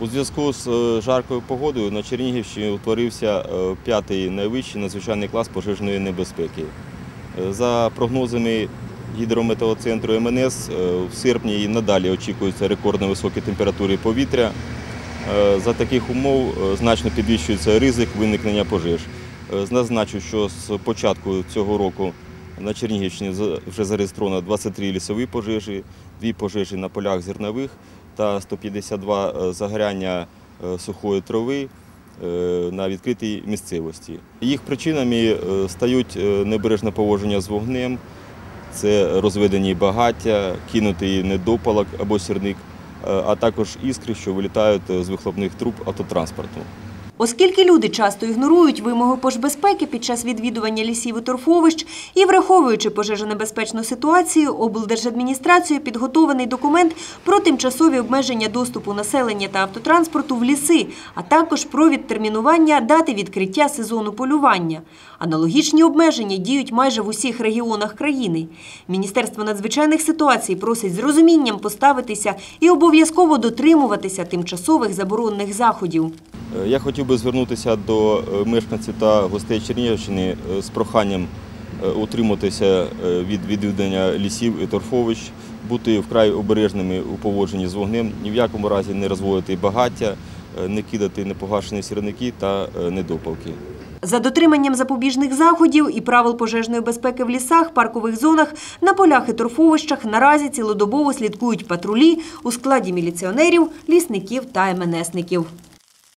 У зв'язку з е, жаркою погодою на Чернігівщині утворився е, п'ятий найвищий надзвичайний клас пожежної небезпеки. Е, За прогнозами гідрометеоцентру МНС, в серпні і надалі очікуються рекордно високі температури повітря. За таких умов значно підвищується ризик виникнення пожеж. Зазначу, що з початку цього року на Чернігівщині вже зареєстровано 23 лісові пожежі, дві пожежі на полях зернових та 152 е, загоряння е, сухої трави е, на відкритій місцевості. Їх причинами стають небережне поводження з вогнем, це розведені багаття, кинутий недопалок або сірник, а також іскри, що вилітають з вихлопних труб автотранспорту. Оскільки люди часто ігнорують вимоги пожбезпеки під час відвідування лісів і торфовищ і враховуючи пожежонебезпечну ситуацію, облдержадміністрацією підготовлений документ про тимчасові обмеження доступу населення та автотранспорту в ліси, а також про відтермінування дати відкриття сезону полювання. Аналогічні обмеження діють майже в усіх регіонах країни. Міністерство надзвичайних ситуацій просить з розумінням поставитися і обов'язково дотримуватися тимчасових заборонних заходів. Е, Я хотів би звернутися до е, мешканців та гостей Чернігівщини е, з проханням утриматися від відвідання лісів і торфовищ, бути вкрай обережними у поводженні з вогнем, ні в якому разі не розводити багаття, не кидати непогашені сірники та недопалки. За дотриманням запобіжних заходів і правил пожежної безпеки в лісах, паркових зонах, на полях і торфовищах наразі цілодобово слідкують патрулі у складі міліціонерів, лісників та МНСників.